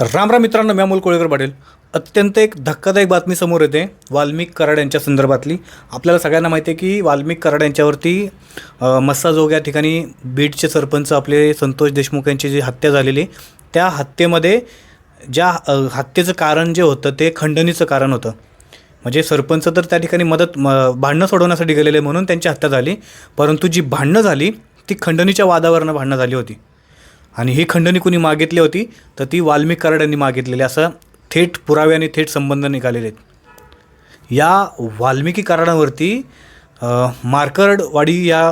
राम राम मित्रांनो मी अमोल कोळेकर पाटील. अत्यंत एक धक्कादायक बातमी समोर येते वाल्मिक कराड यांच्या संदर्भातली. आपल्याला सगळ्यांना माहिती आहे की वाल्मिक कराड यांच्यावरती मस्साजोग या ठिकाणी बीडचे सरपंच आपले संतोष देशमुख यांची जी हत्या झालेली त्या हत्येमध्ये ज्या हत्येचं कारण जे होतं ते खंडणीचं कारण होतं. म्हणजे सरपंच तर त्या ठिकाणी मदत म भांडणं सोडवण्यासाठी गेलेले म्हणून त्यांची हत्या झाली परंतु जी भांडणं झाली ती खंडणीच्या वादावरनं भांडणं झाली होती. आणि ही खंडणी कुणी मागितली होती तर ती वाल्मिक कराड यांनी मागितलेली. असं थेट पुरावे आणि थेट संबंध निघालेले आहेत. या वाल्मिकी कराडांवरती मार्करवाडी या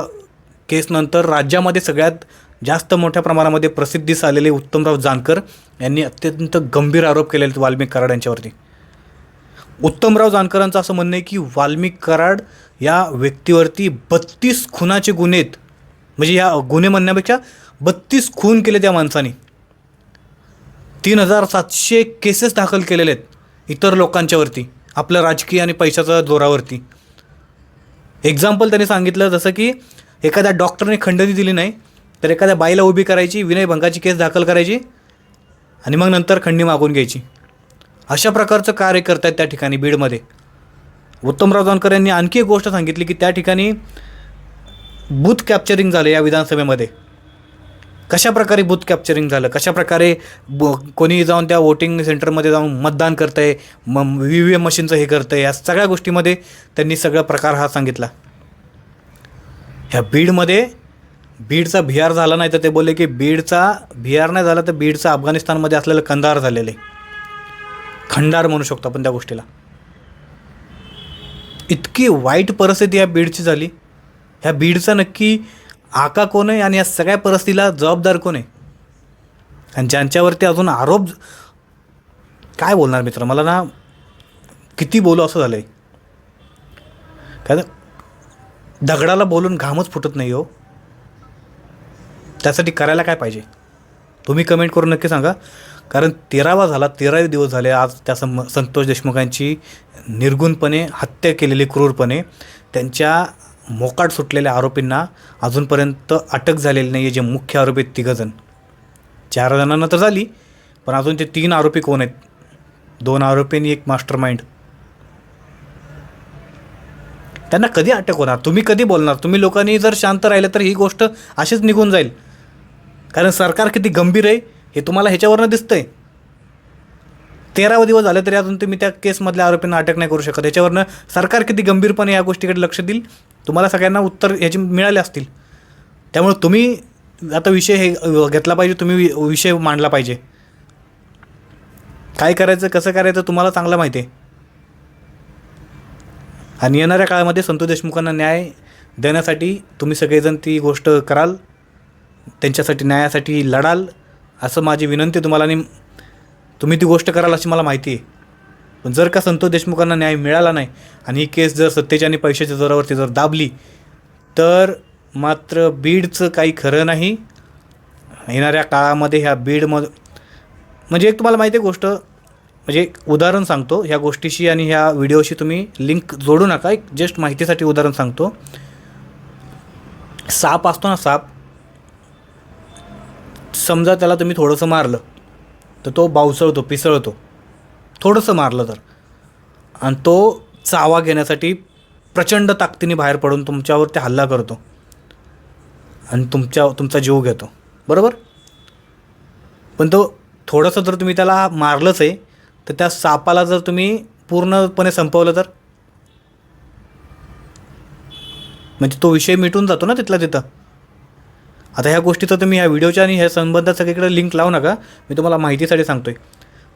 केसनंतर राज्यामध्ये सगळ्यात जास्त मोठ्या प्रमाणामध्ये प्रसिद्धीस आलेले उत्तमराव जानकर यांनी अत्यंत गंभीर आरोप केलेले आहेत वाल्मिक कराड यांच्यावरती उत्तमराव जानकरांचं असं म्हणणं आहे की वाल्मिक कराड या व्यक्तीवरती बत्तीस खुनाचे गुन्हे आहेत. म्हणजे या गुन्हे म्हणण्यापेक्षा बत्तीस खून केले त्या माणसाने. तीन हजार सातशे केसेस दाखल केलेले आहेत इतर लोकांच्यावरती आपल्या राजकीय आणि पैशाच्या जोरावरती. एक्झाम्पल त्यांनी सांगितलं जसं की एखाद्या डॉक्टरने खंडणी दिली नाही तर एखाद्या बाईला उभी करायची विनयभंगाची केस दाखल करायची आणि मग नंतर खंडणी मागून घ्यायची. अशा प्रकारचं कार्य करत आहेत त्या ठिकाणी बीडमध्ये. उत्तमराव जानकर यांनी आणखी एक गोष्ट सांगितली की त्या ठिकाणी बूथ कॅप्चरिंग झालं या विधानसभेमध्ये? कशा प्रकारे बूथ कॅप्चरिंग झालं? कशा प्रकारे ब कोणी जाऊन त्या वोटिंग सेंटरमध्ये जाऊन मतदान करतं आहे मग व्ही व्ही एम मशीनचं हे करतं आहे या सगळ्या गोष्टीमध्ये त्यांनी सगळा प्रकार हा सांगितला. ह्या बीडमध्ये बीडचा बिहार झाला नाही तर ते बोलले की बीडचा बिहार नाही झाला तर बीडचा अफगाणिस्तानमध्ये असलेलं कंधार झालेलं आहे. खंडार म्हणू शकतो आपण त्या गोष्टीला. इतकी वाईट परिस्थिती या बीडची झाली. ह्या बीडचा नक्की आका कोण आहे आणि या सगळ्या परिस्थितीला जबाबदार कोण आहे? आणि ज्यांच्यावरती अजून आरोप काय बोलणार मित्र? मला ना किती बोलू असं झालं आहे काय तर दगडाला बोलून घामच फुटत नाही हो. त्यासाठी करायला काय पाहिजे? तुम्ही कमेंट करून नक्की सांगा. कारण तेरावा झाला तेरावे दिवस झाले आज त्या सं संतोष देशमुखांची निर्गुणपणे हत्या केलेली क्रूरपणे त्यांच्या मोकाट सुटलेल्या आरोपींना अजूनपर्यंत अटक झालेली नाही आहे जे मुख्य आरोपी आहेत तिघंजण. चार जणांना तर झाली पण अजून ते तीन आरोपी कोण आहेत? दोन आरोपी आणि एक मास्टर माइंड त्यांना कधी अटक होणार? तुम्ही कधी बोलणार? तुम्ही लोकांनी जर शांत राहिलं तर ही गोष्ट अशीच निघून जाईल. कारण सरकार किती गंभीर आहे हे तुम्हाला ह्याच्यावरनं दिसतंय. तेरावा दिवस झाले तरी अजून तुम्ही त्या केसमधल्या आरोपींना अटक नाही करू शकत. याच्यावरनं सरकार किती गंभीरपणे या गोष्टीकडे लक्ष देईल तुम्हाला सगळ्यांना उत्तर ह्याची मिळाले असतील. त्यामुळे तुम्ही आता विषय हे घेतला पाहिजे तुम्ही वि- विषय मांडला पाहिजे. काय करायचं कसं करायचं तुम्हाला चांगलं माहिती आहे. आणि येणाऱ्या काळामध्ये संतोष देशमुखांना न्याय देण्यासाठी तुम्ही सगळेजण ती गोष्ट कराल. त्यांच्यासाठी न्यायासाठी लढाल. असं माझी विनंती तुम्हाला आणि तुम्ही ती गोष्ट कराल अशी मला माहिती आहे. पण जर का संतोष देशमुखांना न्याय मिळाला नाही आणि ही केस जर सत्तेच्या आणि पैशाच्या जोरावरती जर दाबली तर मात्र बीडचं काही खरं नाही. येणाऱ्या काळामध्ये ह्या बीडमध्ये म्हणजे एक तुम्हाला माहिती आहे गोष्ट म्हणजे एक उदाहरण सांगतो. ह्या गोष्टीशी आणि ह्या व्हिडिओशी तुम्ही लिंक जोडू नका. एक जस्ट माहितीसाठी उदाहरण सांगतो. साप असतो ना साप समजा त्याला तुम्ही थोडंसं मारलं तर तो बावसळतो पिसळतो. थोडंसं मारलं तर. आणि तो चावा घेण्यासाठी प्रचंड ताकदीने बाहेर पडून तुमच्यावर ते हल्ला करतो. आणि तुमच्या तुमचा जीव घेतो. बरोबर? पण तो थोडंसं जर तुम्ही त्याला मारलंच आहे तर त्या सापाला जर तुम्ही पूर्णपणे संपवलं तर? म्हणजे तो विषय मिटून जातो ना तिथला तिथं? आता ह्या गोष्टीचं तुम्ही ह्या व्हिडिओच्या आणि ह्या संबंधात सगळीकडे लिंक लावू नका. मी तुम्हाला माहितीसाठी सांगतो आहे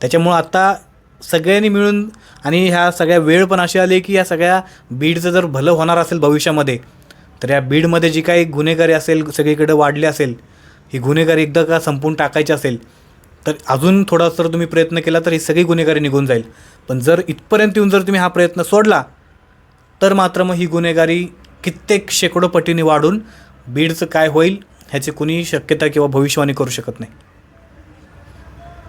त्याच्यामुळं आत्ता सगळ्यांनी मिळून आणि ह्या सगळ्या वेळ पण अशी आली की या सगळ्या बीडचं जर भलं होणार असेल भविष्यामध्ये तर या बीडमध्ये जी काही गुन्हेगारी असेल सगळीकडे वाढली असेल ही गुन्हेगारी एकदा का संपून टाकायची असेल तर अजून थोडा जर तुम्ही प्रयत्न केला तर ही सगळी गुन्हेगारी निघून जाईल. पण जर इथपर्यंत येऊन जर तुम्ही हा प्रयत्न सोडला तर मात्र मग ही गुन्हेगारी कित्येक शेकडो पटीने वाढून बीडचं काय होईल ह्याची कुणीही शक्यता किंवा भविष्यवाणी करू शकत नाही.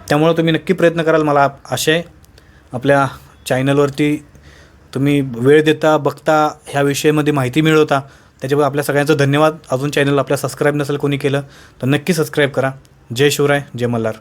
त्यामुळं तुम्ही नक्की प्रयत्न कराल मला आशय आपल्या चॅनलवरती तुम्ही वेळ देता बघता ह्या विषयामध्ये माहिती मिळवता त्याच्यामुळे आपल्या सगळ्यांचं धन्यवाद. अजून चॅनल आपल्या सबस्क्राईब नसेल कोणी केलं तर नक्की सबस्क्राईब करा. जय शिवराय जय मल्हार.